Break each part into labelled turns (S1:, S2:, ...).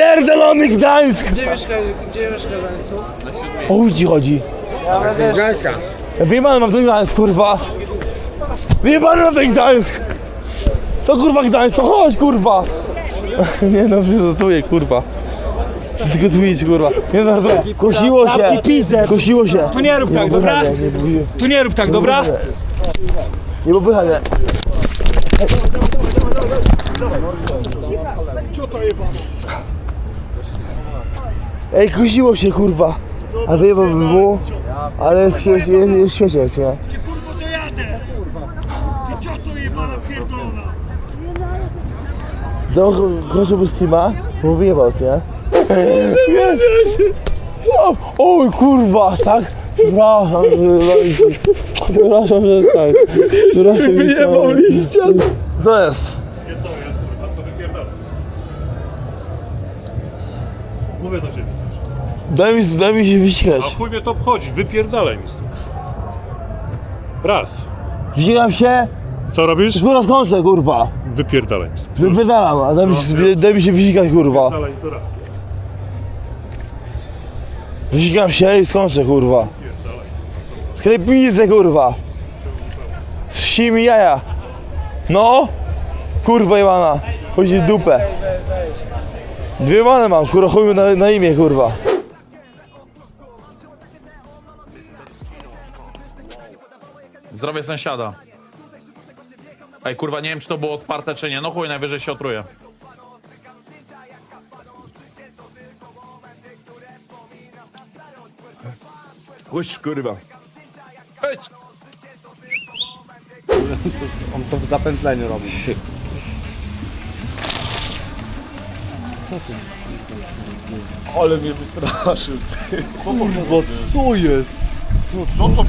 S1: Pierdolony Gdańsk!
S2: Gdzie mieszka, gdzie mieszka Gdańsku?
S1: O chuj ci chodzi.
S3: Gdańska.
S1: Wyjebany mam ten Gdańsk, kurwa. Wyjebany mam ten Gdańsk. To kurwa Gdańsk, to chodź, kurwa. Nie no, żartuję, kurwa. Tylko Twitch, kurwa. Nie no, żartuję. Kosiło się. Kosiło się.
S4: Tu nie rób tak, dobra? Tu nie rób tak, dobra?
S1: Nie popychaj mnie. Ej, kusiło się, kurwa. A wyjebał by było, ale jest, jest, jest, jest świeciec, nie?
S4: Cię kurwo dojadę! Ty cioto jebana pierdolona!
S1: To kończył bez Steama, bo wyjebał, nie? Jest. O, oj, kurwa, tak? Przepraszam, że- przepraszam, że tak. Przepraszam, wyjebał liścia. Co jest?
S5: Nie co jest, Mówię do ciebie.
S1: Daj mi, daj mi się
S5: A
S1: wyścigać.
S5: chuj mnie to obchodzi, wypierdalaj mi stąd. Raz.
S1: Wyścigam się,
S5: Co robisz?
S1: kurwa skończę, kurwa.
S5: Wypierdalaj mi stąd.
S1: Wypierdalam, a daj mi, się- daj mi się wyścigać, kurwa.
S5: Dalej, to raz.
S1: Wyścigam się i skończę, kurwa. Sklep pizdę, kurwa. Ści mi jaja. No. Kurwa jebana. Chodzi w dupę. Dwie many mam, kurwa, chuj mi na, na imię, kurwa.
S6: Zdrowie sąsiada. Ej, kurwa, nie wiem, czy to było otwarte, czy nie. No chuj, najwyżej się otruje.
S1: Łyż, kurwa.
S6: Ej,
S3: On to w zapętleniu robi.
S1: Ale mnie wystraszył. Kurwa, co jest?
S5: Co to było?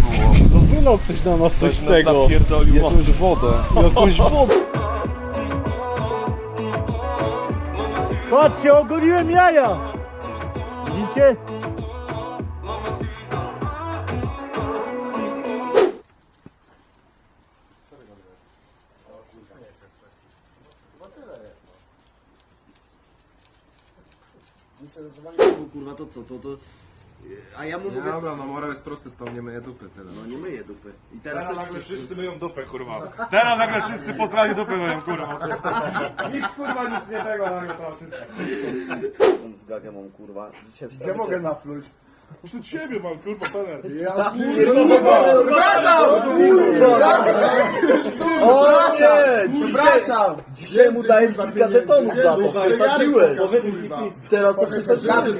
S3: No wylał ktoś na nas coś z tego. Jakąś wodę. Jakąś wodę.
S4: Patrzcie, ogoliłem jaja! Widzicie?
S7: Kurwa, to co, to, to... A ja mu mówię,
S3: Dobra, no morał jest prosty, stąd nie myję dupy tyle.
S7: no nie myję dupy. I teraz
S5: Teraz
S7: to
S5: nagle wszyscy myją dupę, kurwa. Teraz nagle wszyscy po stronie dupę myją, kurwa.
S3: Nikt kurwa nic nie tego na mnie tam wszyscy.
S7: On z gagę mam, kurwa. Dzisiaj
S3: Nie mogę napluć.
S5: Przed siebie mam, kurwa, peler.
S7: O nie! Przepraszam! Dzisiaj mu dajesz kilka żetonów za to, przesadziłeś. Teraz to przesadziłeś,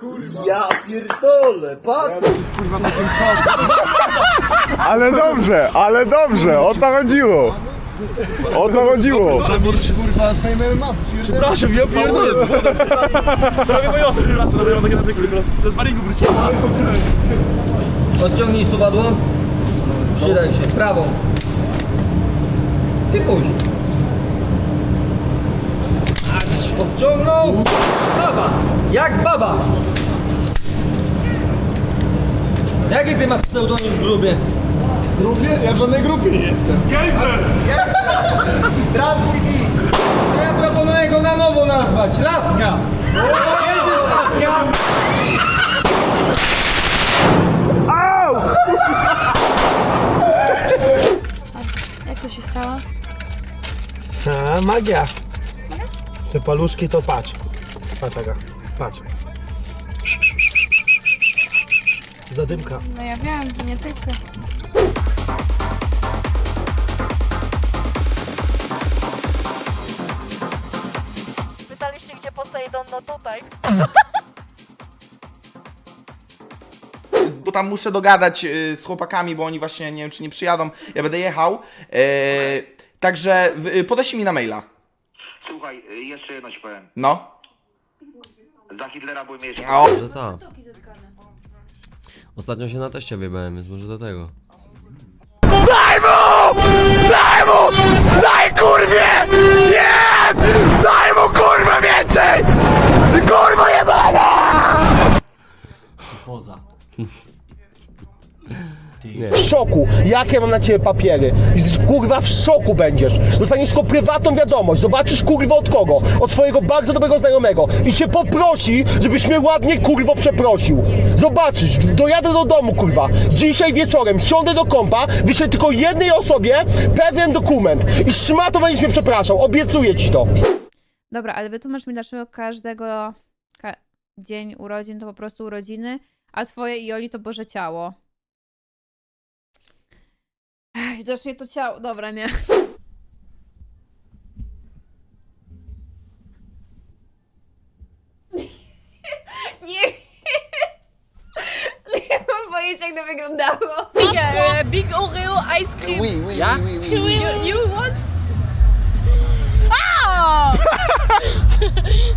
S7: kurwa. Ja pierdolę, patrz!
S8: Ale dobrze, ale dobrze, o to chodziło. O to chodziło.
S1: Przepraszam, ja pierdolę. Prawie moje osy, przepraszam, dobra, ja mam takie nawyki, to z Maringu wróciłem.
S2: Odciągnij suwadło. Przydaj się. Prawą. I puść. Aż podciągnął. Baba. Jak baba. Jaki ty masz pseudonim w grubie?
S3: Grupie? Ja w żadnej grupie nie jestem.
S5: Gejzer!
S2: To ja proponuję go na nowo nazwać. Laska. Jedziesz Laska.
S9: Jak to się stało?
S4: A, magia. Te paluszki to patrz. Patrz, Aga. Patrz. Zadymka.
S9: No ja wiem, nie tylko.
S10: Pytaliście, gdzie Posejdon? No tutaj.
S11: bo tam muszę dogadać y, z chłopakami, bo oni właśnie nie wiem, czy nie przyjadą. Ja będę jechał. E, także y, podeślij mi na maila.
S7: Słuchaj, jeszcze jedno ci powiem.
S11: No.
S7: Za Hitlera były mieszkać.
S11: O,
S12: Może tak. Ostatnio się na teście wyjebałem, więc może do tego.
S1: Daj mu! Daj mu! Daj kurwie! Nie! Daj mu kurwa więcej! Kurwa jebana!
S2: Poza.
S13: W szoku. Jakie mam na ciebie papiery? Kurwa, w szoku będziesz. Dostaniesz tylko prywatną wiadomość. Zobaczysz kurwa od kogo? Od swojego bardzo dobrego znajomego. I cię poprosi, żebyś mnie ładnie kurwo przeprosił. Zobaczysz, dojadę do domu kurwa. Dzisiaj wieczorem siądę do kompa, wyślę tylko jednej osobie pewien dokument. I szmato będziesz mnie przepraszał. Obiecuję ci to.
S14: Dobra, ale wytłumacz mi, dlaczego każdego ka dzień urodzin to po prostu urodziny, a twoje i Oli to Boże Ciało. Widocznie to ciało. Dobra, nie. Nie. Nie mam pojęcia, jak to wyglądało. Big, big Oreo ice cream.
S15: Oui, oui,
S4: Ja?
S15: oui, oui, oui.
S14: You, you want? Oh!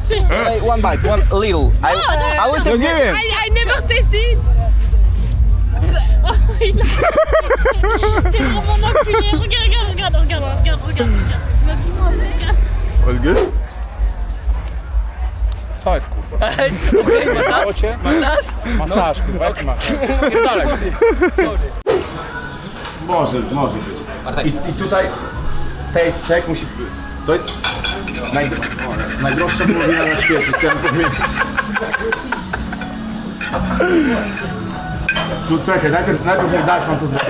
S15: Hey, one bite, one little. I, I will take
S13: wiem.
S14: I, I never tasted.
S5: C'est
S13: good?
S9: Co jest kurwa?
S4: Masaż? Masaż?
S9: Masaż kurwa, jaki masaż? Spierdalaj. Może, może być. I, I tutaj taste check musi... To jest naj, najdroższa wołowina na świecie, chciałem powiedzieć. Tu czekaj, najpierw, najpierw nie dać mam to zrobić.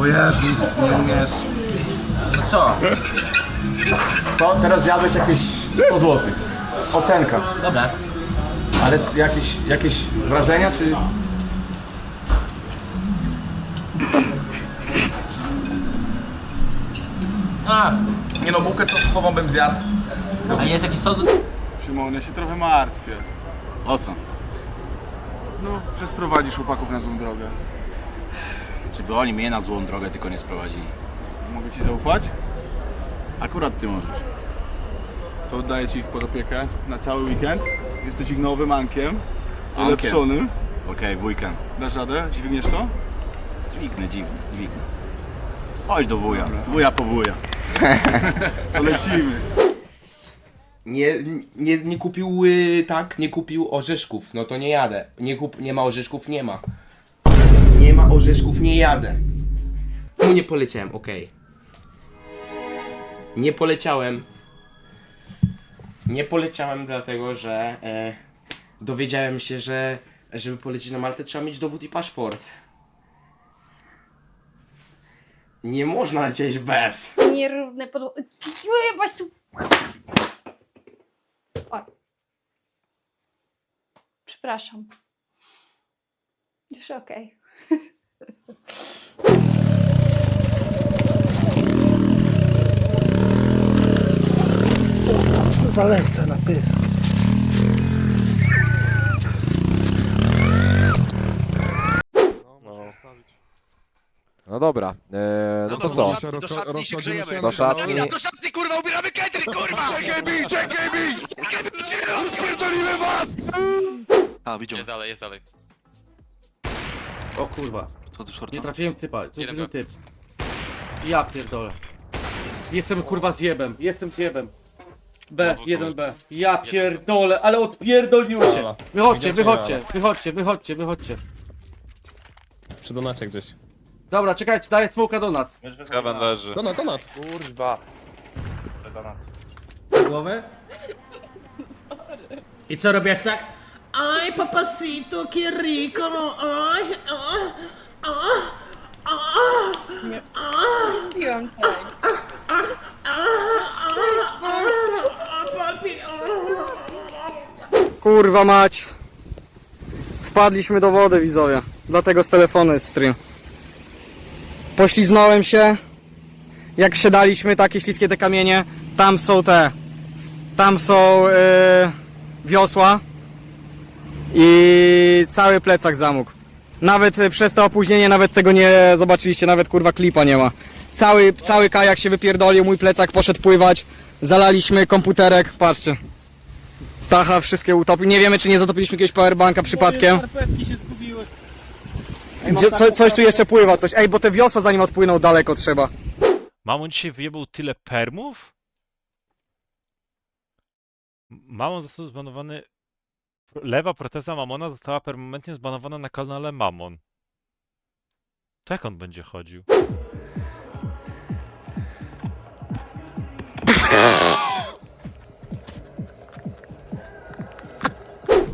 S15: O Jezus, nie umiesz. No co?
S9: To teraz zjadłeś jakieś 100 zł. Ocenka.
S4: Dobra.
S9: Ale c- jakieś, jakieś wrażenia, czy...
S4: A,
S15: Nie no, bułkę czosnkową bym zjadł.
S4: a jest jakiś sos?
S16: Szymon, ja się trochę martwię.
S9: O co?
S16: No, że sprowadzisz chłopaków na złą drogę.
S9: Żeby oni mnie na złą drogę tylko nie sprowadzili.
S16: Mogę ci zaufać?
S9: Akurat ty możesz.
S16: To oddaję ci ich pod opiekę na cały weekend. Jesteś ich nowym ankiem.
S9: Ankiem.
S16: Ulepszonym.
S9: Okej, wujkiem.
S16: Dasz radę? Dźwigniesz to?
S9: Dźwignę, dziwnie, dźwignę. Chodź do wuja, wuja po wuja.
S16: To lecimy.
S17: Nie, nie, nie kupił, y, tak, nie kupił orzeszków, no to nie jadę. Nie, kup, nie ma orzeszków, nie ma. Nie ma orzeszków, nie jadę. Mu nie poleciałem, okej. Nie poleciałem. Nie poleciałem dlatego, że e, dowiedziałem się, że żeby polecieć na Maltę trzeba mieć dowód i paszport. Nie można lecieć bez.
S5: Nierówne podłogi. Jebać tu. O. Przepraszam. Już okej.
S13: Zalecę na pysk.
S18: No dobra, eee, no to co?
S19: Do szatni się grzejemy.
S18: Do szatni.
S19: Do szatni, kurwa, ubieramy catering, kurwa! Czekaj mi, czekaj mi! A, widział.
S6: Jest dalej, jest dalej.
S15: O kurwa.
S19: To do shorta.
S15: Nie trafiłem typa, to jest
S6: Jeden
S15: jeden typ. Ja pierdolę. Jestem kurwa zjebem, jestem zjebem. B, 1B. Ja pierdolę, ale odpierdoliłcie. Wychodźcie, wychodźcie, wychodźcie, wychodźcie, wychodźcie.
S9: Przy donacie gdzieś.
S15: Dobra, czekajcie, daję smoka donat.
S19: Skaven leży.
S9: Donat, donat.
S18: Kurwa.
S4: Głowę? I co robisz tak? Aj, papacito, que rico, aj,
S14: Piłam tak.
S15: Kurwa mać. Wpadliśmy do wody widzowie. Dlatego z telefonu jest stream. Pośliznąłem się. Jak wsiadaliśmy, takie śliskie te kamienie. Tam są te. Tam są yy, wiosła. I cały plecak zamógł. Nawet przez to opóźnienie nawet tego nie zobaczyliście, nawet kurwa klipa nie ma. Cały, cały kajak się wypierdolił, mój plecak poszedł pływać. Zalaliśmy komputerek, patrzcie. Tacha wszystkie utopił. Nie wiemy, czy nie zatopiliśmy jakiegoś powerbanka przypadkiem. Gdzie, co, coś tu jeszcze pływa, coś. Ej, bo te wiosła zanim odpłyną daleko trzeba.
S19: Mamon dzisiaj wyjebał tyle permów? Mamon został zbanowany... Lewa proteza Mamona została permanentnie zbanowana na kanale Mamon.
S2: To jak on będzie chodził?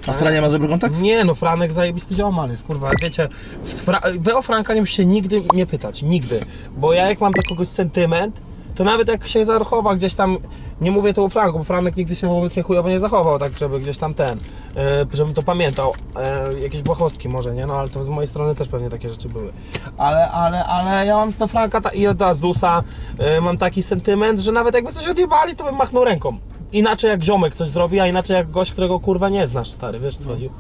S15: A Frania ma dobry kontakt?
S4: Nie no, Franek zajebisty ziomal jest, kurwa, wiecie, z Fra wy o Franka nie musicie nigdy mnie pytać, nigdy, bo ja jak mam do kogoś sentyment, to nawet jak się zachowa gdzieś tam, nie mówię tu o Franku, bo Franek nigdy się wobec mnie chujowo nie zachował, tak żeby gdzieś tam ten, e, żebym to pamiętał, e, jakieś błahostki może, nie, no ale to z mojej strony też pewnie takie rzeczy były, ale, ale, ale ja mam z do Franka ta, i do Azdusa e, mam taki sentyment, że nawet jakby coś odjebali, to bym machnął ręką. Inaczej jak ziomek coś zrobi, a inaczej jak gość, którego kurwa nie znasz, stary, wiesz co chodzi?